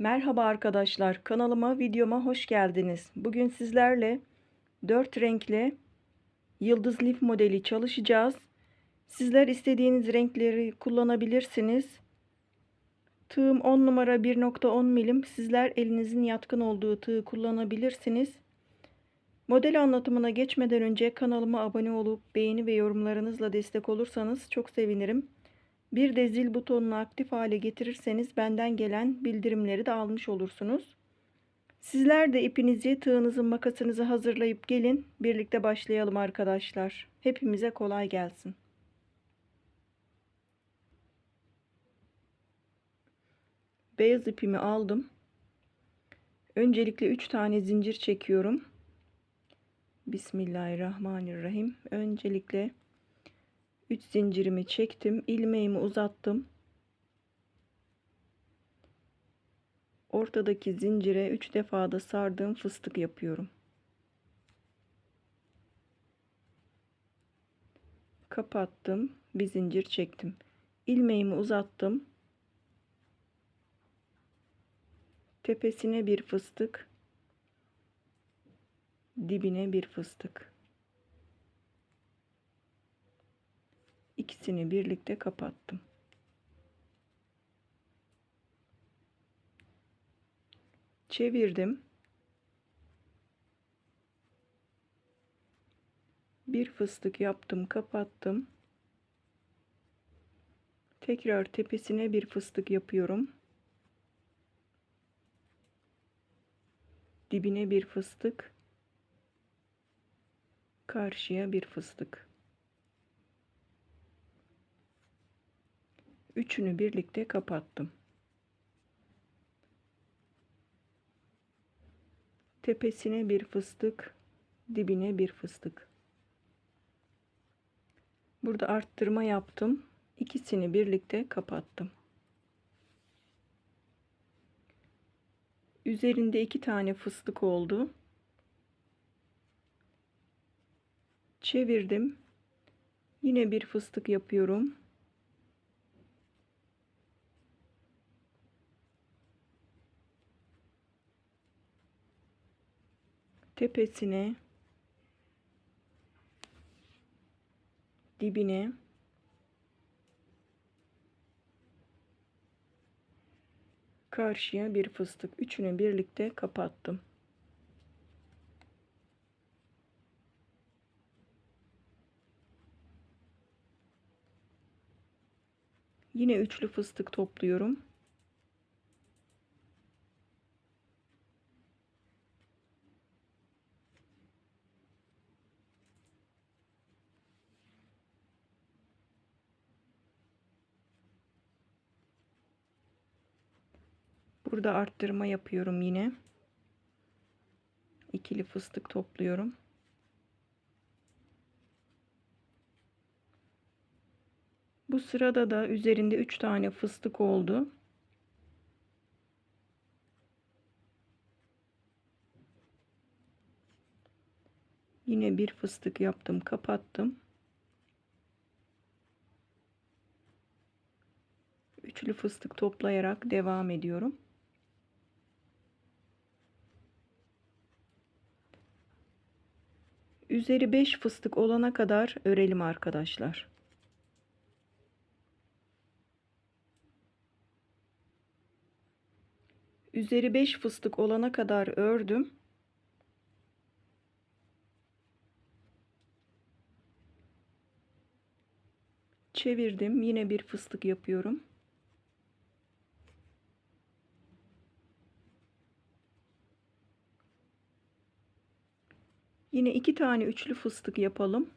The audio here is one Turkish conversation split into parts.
Merhaba arkadaşlar, kanalıma, videoma hoş geldiniz. Bugün sizlerle 4 renkli yıldız lif modeli çalışacağız. Sizler istediğiniz renkleri kullanabilirsiniz. Tığım 10 numara 1.10 milim. Sizler elinizin yatkın olduğu tığı kullanabilirsiniz. Model anlatımına geçmeden önce kanalıma abone olup beğeni ve yorumlarınızla destek olursanız çok sevinirim. Bir de zil butonunu aktif hale getirirseniz benden gelen bildirimleri de almış olursunuz. Sizler de ipinizi, tığınızı, makasınızı hazırlayıp gelin. Birlikte başlayalım arkadaşlar. Hepimize kolay gelsin. Beyaz ipimi aldım. Öncelikle 3 tane zincir çekiyorum. Bismillahirrahmanirrahim. Öncelikle 3 zincirimi çektim. ilmeğimi uzattım. Ortadaki zincire 3 defa da sardığım fıstık yapıyorum. Kapattım. Bir zincir çektim. ilmeğimi uzattım. Tepesine bir fıstık. Dibine bir fıstık. İkisini birlikte kapattım. Çevirdim. Bir fıstık yaptım, kapattım. Tekrar tepesine bir fıstık yapıyorum. Dibine bir fıstık. Karşıya bir fıstık. Üçünü birlikte kapattım. Tepesine bir fıstık, dibine bir fıstık. Burada arttırma yaptım. İkisini birlikte kapattım. Üzerinde iki tane fıstık oldu. Çevirdim. Yine bir fıstık yapıyorum. Tepesine dibine karşıya bir fıstık. Üçünü birlikte kapattım. Yine üçlü fıstık topluyorum Burada arttırma yapıyorum yine. İkili fıstık topluyorum. Bu sırada da üzerinde 3 tane fıstık oldu. Yine bir fıstık yaptım, kapattım. Üçlü fıstık toplayarak devam ediyorum. Üzeri 5 fıstık olana kadar örelim arkadaşlar. Üzeri 5 fıstık olana kadar ördüm. Çevirdim. Yine bir fıstık yapıyorum. Yine iki tane üçlü fıstık yapalım.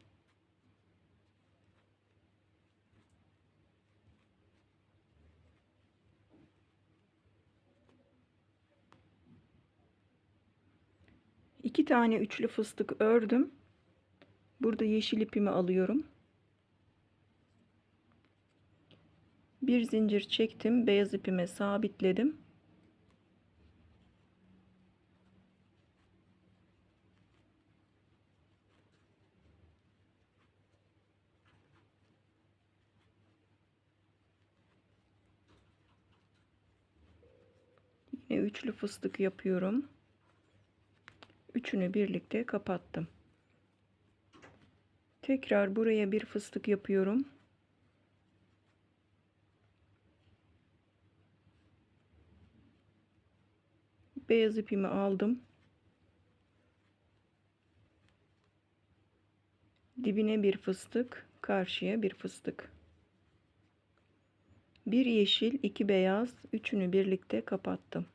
İki tane üçlü fıstık ördüm. Burada yeşil ipimi alıyorum. Bir zincir çektim. Beyaz ipime sabitledim. Yine üçlü fıstık yapıyorum. Üçünü birlikte kapattım. Tekrar buraya bir fıstık yapıyorum. Beyaz ipimi aldım. Dibine bir fıstık, karşıya bir fıstık. Bir yeşil, iki beyaz, üçünü birlikte kapattım.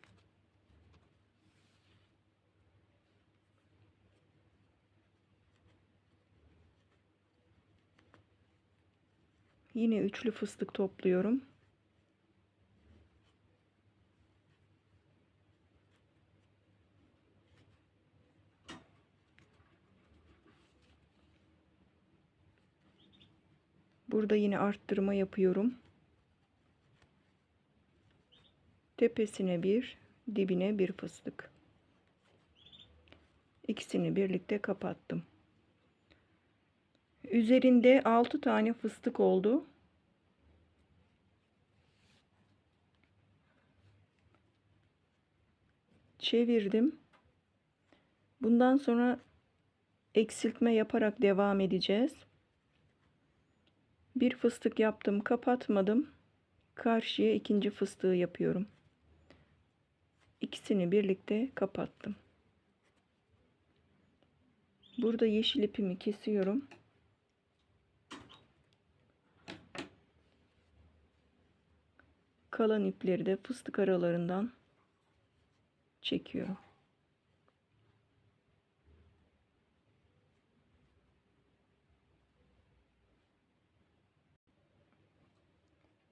Yine üçlü fıstık topluyorum. Burada yine arttırma yapıyorum. Tepesine bir, dibine bir fıstık. İkisini birlikte kapattım. Üzerinde 6 tane fıstık oldu. Çevirdim. Bundan sonra eksiltme yaparak devam edeceğiz. Bir fıstık yaptım, kapatmadım. Karşıya ikinci fıstığı yapıyorum. İkisini birlikte kapattım. Burada yeşil ipimi kesiyorum. Kalan ipleri de fıstık aralarından çekiyorum.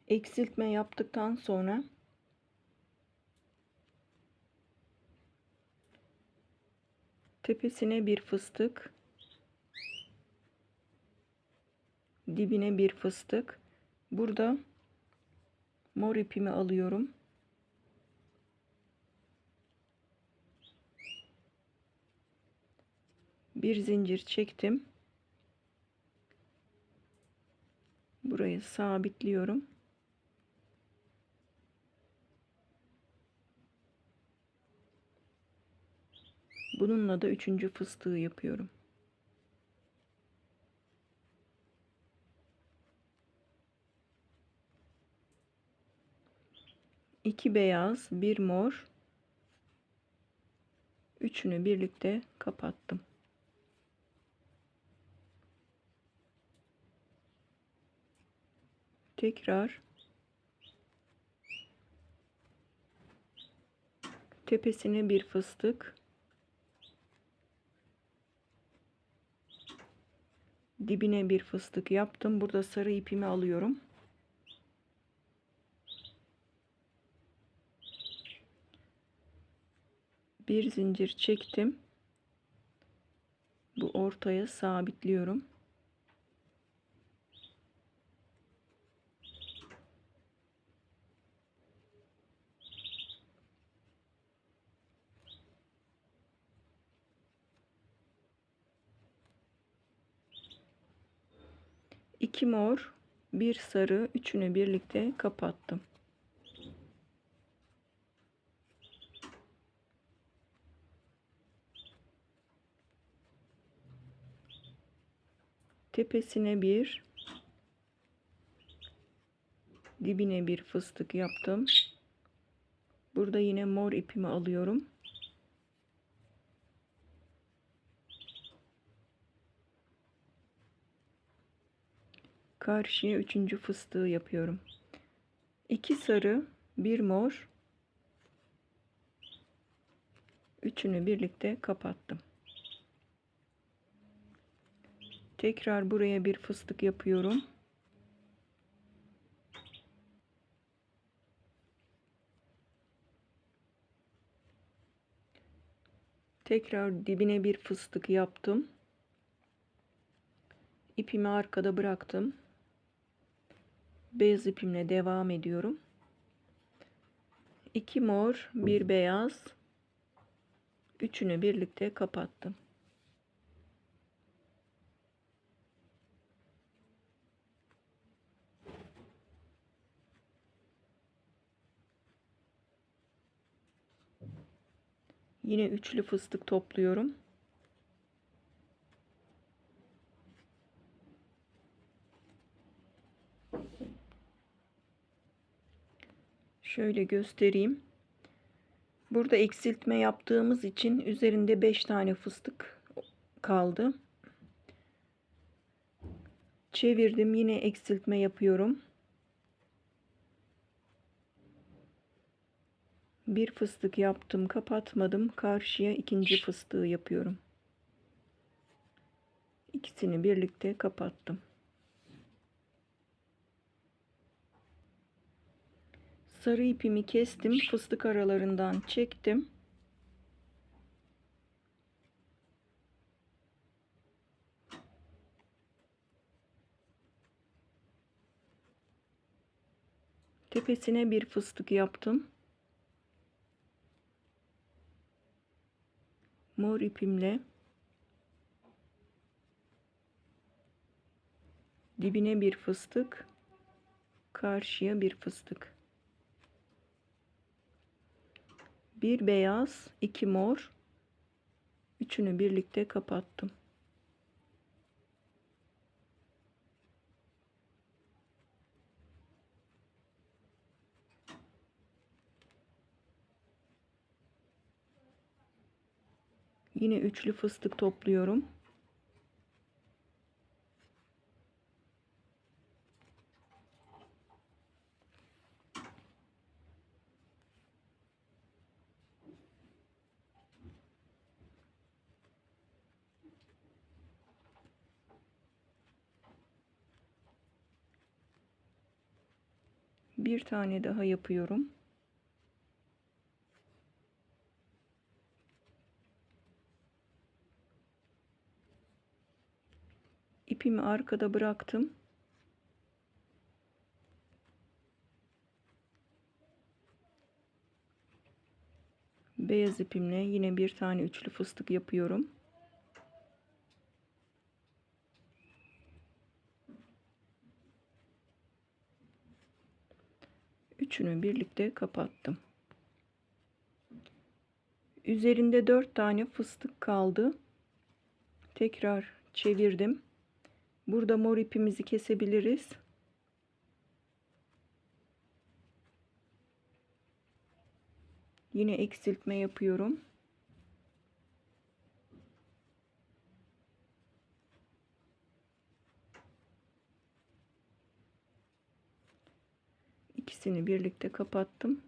Eksiltme yaptıktan sonra tepesine bir fıstık dibine bir fıstık burada mor ipimi alıyorum. Bir zincir çektim. Burayı sabitliyorum. Bununla da üçüncü fıstığı yapıyorum iki beyaz bir mor. Üçünü birlikte kapattım. Tekrar. Tepesine bir fıstık. Dibine bir fıstık yaptım. Burada sarı ipimi alıyorum bir zincir çektim. Bu ortaya sabitliyorum. İki mor bir sarı üçünü birlikte kapattım tepesine bir dibine bir fıstık yaptım. Burada yine mor ipimi alıyorum. Karşıya üçüncü fıstığı yapıyorum. İki sarı bir mor. Üçünü birlikte kapattım tekrar buraya bir fıstık yapıyorum tekrar dibine bir fıstık yaptım ipimi arkada bıraktım beyaz ipimle devam ediyorum. 2 mor, bir beyaz. Üçünü birlikte kapattım. Yine üçlü fıstık topluyorum. Şöyle göstereyim. Burada eksiltme yaptığımız için üzerinde 5 tane fıstık kaldı. Çevirdim. Yine eksiltme yapıyorum. Bir fıstık yaptım, kapatmadım. Karşıya ikinci fıstığı yapıyorum. İkisini birlikte kapattım. Sarı ipimi kestim, fıstık aralarından çektim. Tepesine bir fıstık yaptım. Mor ipimle dibine bir fıstık, karşıya bir fıstık. Bir beyaz, iki mor. Üçünü birlikte kapattım. Yine üçlü fıstık topluyorum. Bir tane daha yapıyorum. İpimi arkada bıraktım. Beyaz ipimle yine bir tane üçlü fıstık yapıyorum. Üçünü birlikte kapattım. Üzerinde dört tane fıstık kaldı. Tekrar çevirdim. Burada mor ipimizi kesebiliriz. Yine eksiltme yapıyorum. İkisini birlikte kapattım.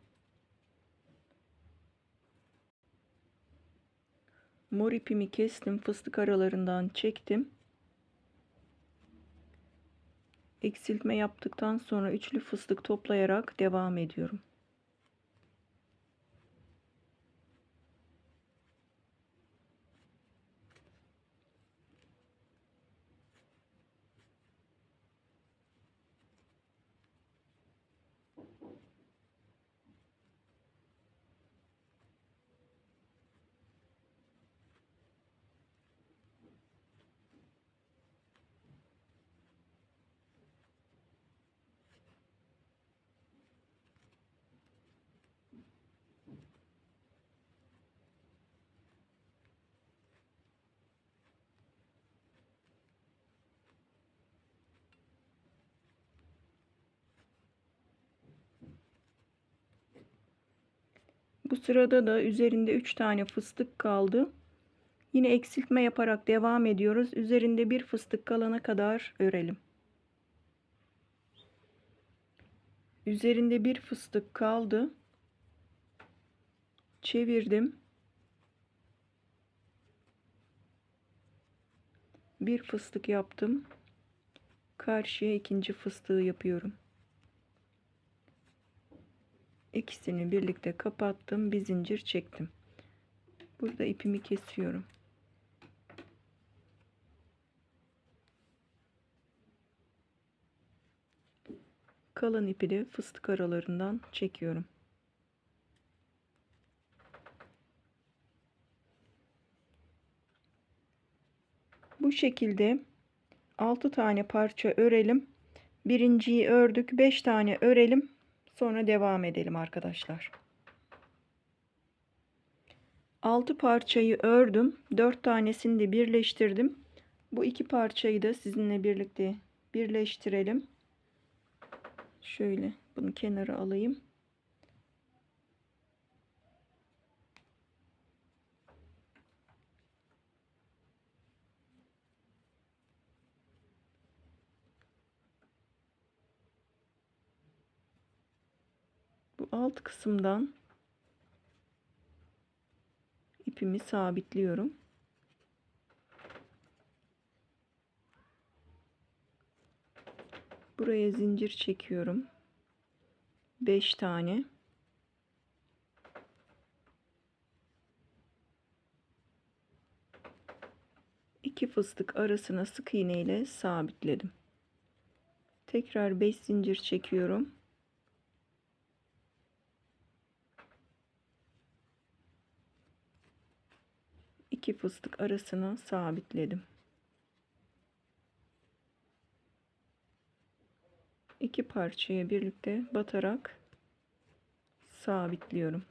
Mor ipimi kestim, fıstık aralarından çektim. Eksiltme yaptıktan sonra üçlü fıstık toplayarak devam ediyorum. Bu sırada da üzerinde 3 tane fıstık kaldı. Yine eksiltme yaparak devam ediyoruz. Üzerinde bir fıstık kalana kadar örelim. Üzerinde bir fıstık kaldı. Çevirdim. Bir fıstık yaptım. Karşıya ikinci fıstığı yapıyorum. İkisini birlikte kapattım bir zincir çektim. Burada ipimi kesiyorum. Kalan ipi de fıstık aralarından çekiyorum. Bu şekilde 6 tane parça örelim. Birinciyi ördük 5 tane örelim Sonra devam edelim arkadaşlar. 6 parçayı ördüm. 4 tanesini de birleştirdim. Bu iki parçayı da sizinle birlikte birleştirelim. Şöyle bunu kenara alayım. Bu alt kısımdan ipimi sabitliyorum. Buraya zincir çekiyorum. 5 tane. İki fıstık arasına sık iğne ile sabitledim. Tekrar 5 zincir çekiyorum. İki fıstık arasına sabitledim. iki parçaya birlikte batarak sabitliyorum.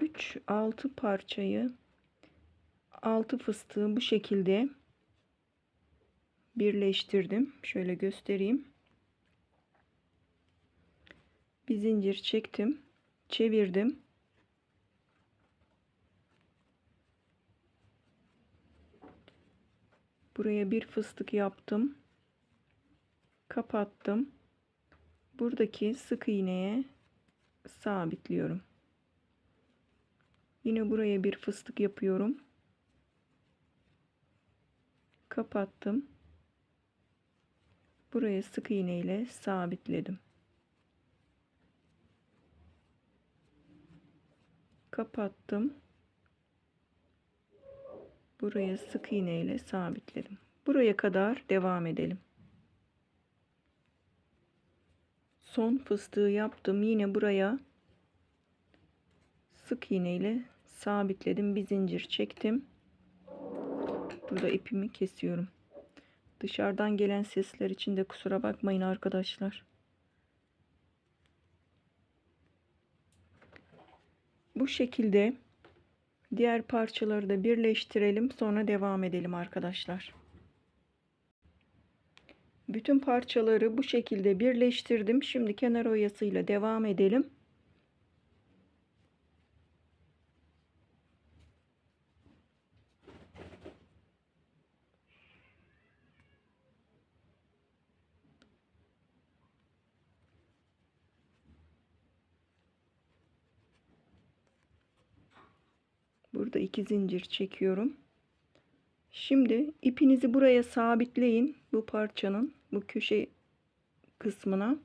Üç altı parçayı altı fıstığı bu şekilde birleştirdim. Şöyle göstereyim. Bir zincir çektim. Çevirdim. Buraya bir fıstık yaptım. Kapattım. Buradaki sık iğneye sabitliyorum. Yine buraya bir fıstık yapıyorum. Kapattım. Buraya sık iğne ile sabitledim. Kapattım. Buraya sık iğne ile sabitledim. Buraya kadar devam edelim. Son fıstığı yaptım. Yine buraya sık iğne ile sabitledim. Bir zincir çektim. Burada ipimi kesiyorum. Dışarıdan gelen sesler için de kusura bakmayın arkadaşlar. Bu şekilde diğer parçaları da birleştirelim. Sonra devam edelim arkadaşlar. Bütün parçaları bu şekilde birleştirdim. Şimdi kenar oyasıyla devam edelim. Burada iki zincir çekiyorum. Şimdi ipinizi buraya sabitleyin. Bu parçanın bu köşe kısmına.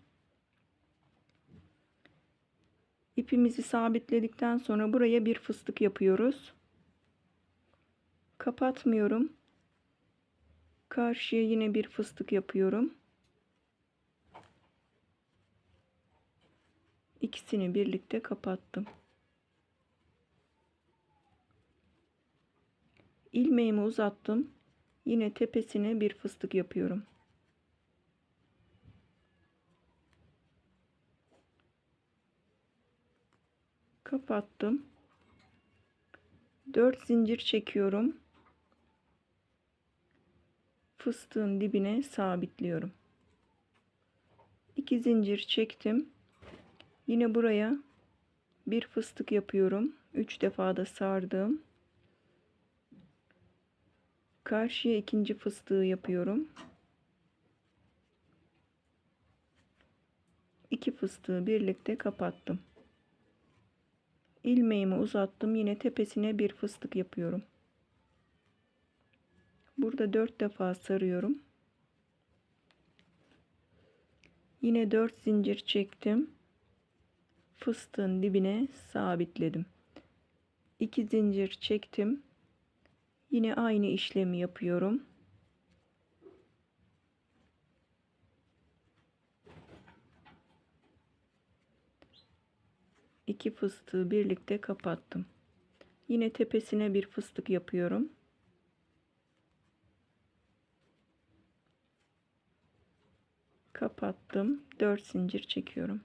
İpimizi sabitledikten sonra buraya bir fıstık yapıyoruz. Kapatmıyorum. Karşıya yine bir fıstık yapıyorum. İkisini birlikte kapattım. İlmeğimi uzattım. Yine tepesine bir fıstık yapıyorum. Kapattım. 4 zincir çekiyorum. Fıstığın dibine sabitliyorum. 2 zincir çektim. Yine buraya bir fıstık yapıyorum. 3 defa da sardım. Karşıya ikinci fıstığı yapıyorum. İki fıstığı birlikte kapattım. ilmeğimi uzattım. Yine tepesine bir fıstık yapıyorum. Burada dört defa sarıyorum. Yine dört zincir çektim. Fıstığın dibine sabitledim. 2 zincir çektim. Yine aynı işlemi yapıyorum. İki fıstığı birlikte kapattım. Yine tepesine bir fıstık yapıyorum. Kapattım. 4 zincir çekiyorum.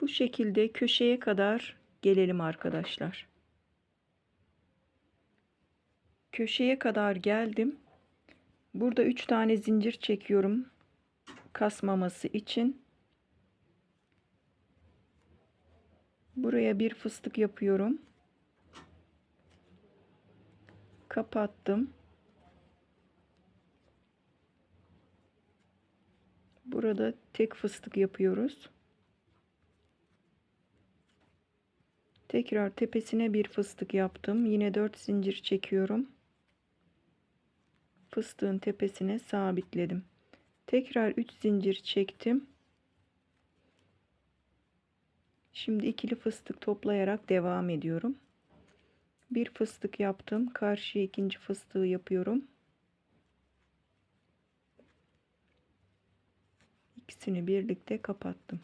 Bu şekilde köşeye kadar gelelim arkadaşlar. Köşeye kadar geldim. Burada 3 tane zincir çekiyorum. Kasmaması için. Buraya bir fıstık yapıyorum. Kapattım. Burada tek fıstık yapıyoruz. Tekrar tepesine bir fıstık yaptım. Yine 4 zincir çekiyorum. Fıstığın tepesine sabitledim. Tekrar 3 zincir çektim. Şimdi ikili fıstık toplayarak devam ediyorum. Bir fıstık yaptım. Karşıya ikinci fıstığı yapıyorum. İkisini birlikte kapattım.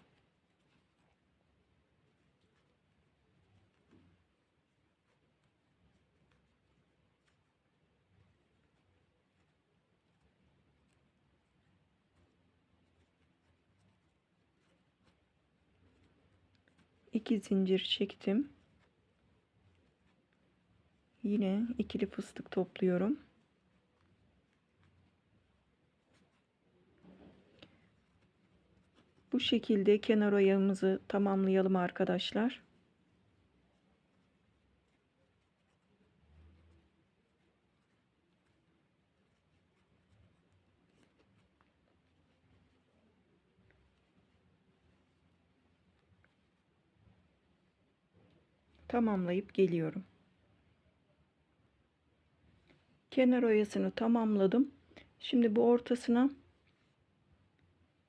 İki zincir çektim. Yine ikili fıstık topluyorum. Bu şekilde kenar oyamızı tamamlayalım arkadaşlar. Tamamlayıp geliyorum. Kenar oyasını tamamladım. Şimdi bu ortasına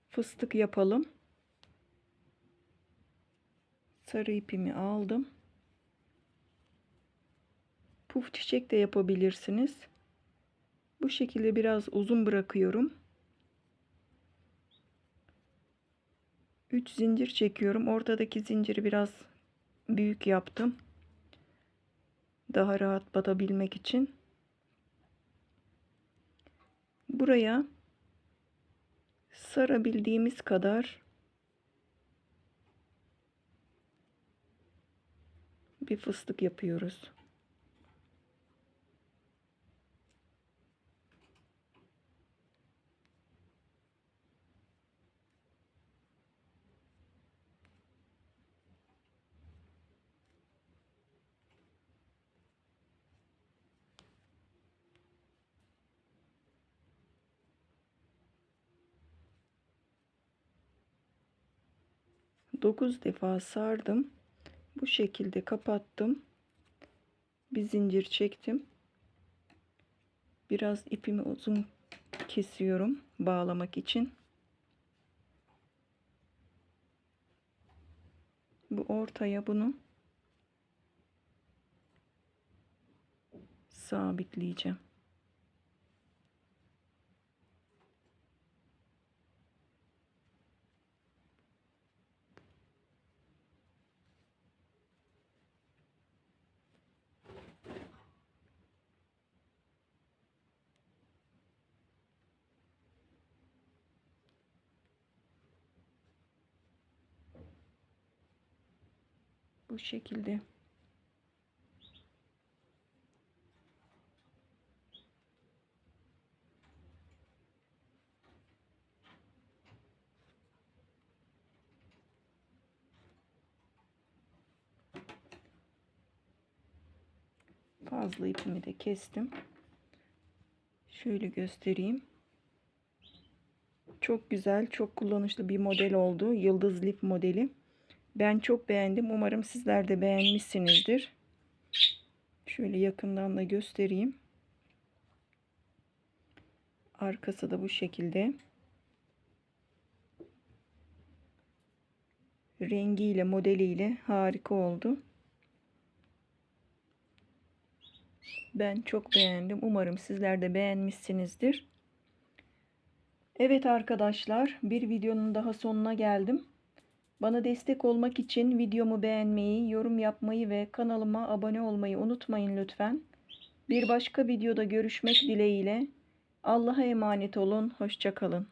fıstık yapalım. Sarı ipimi aldım. Puf çiçek de yapabilirsiniz. Bu şekilde biraz uzun bırakıyorum. 3 zincir çekiyorum. Ortadaki zinciri biraz büyük yaptım. Daha rahat batabilmek için. Buraya sarabildiğimiz kadar bir fıstık yapıyoruz. Dokuz defa sardım. Bu şekilde kapattım. Bir zincir çektim. Biraz ipimi uzun kesiyorum bağlamak için. Bu ortaya bunu sabitleyeceğim. Bu şekilde. Fazla ipimi de kestim. Şöyle göstereyim. Çok güzel çok kullanışlı bir model oldu. Yıldız lif modeli ben çok beğendim. Umarım sizler de beğenmişsinizdir. Şöyle yakından da göstereyim. Arkası da bu şekilde. Rengiyle, modeliyle harika oldu. Ben çok beğendim. Umarım sizler de beğenmişsinizdir. Evet arkadaşlar, bir videonun daha sonuna geldim. Bana destek olmak için videomu beğenmeyi, yorum yapmayı ve kanalıma abone olmayı unutmayın lütfen. Bir başka videoda görüşmek dileğiyle. Allah'a emanet olun. Hoşçakalın.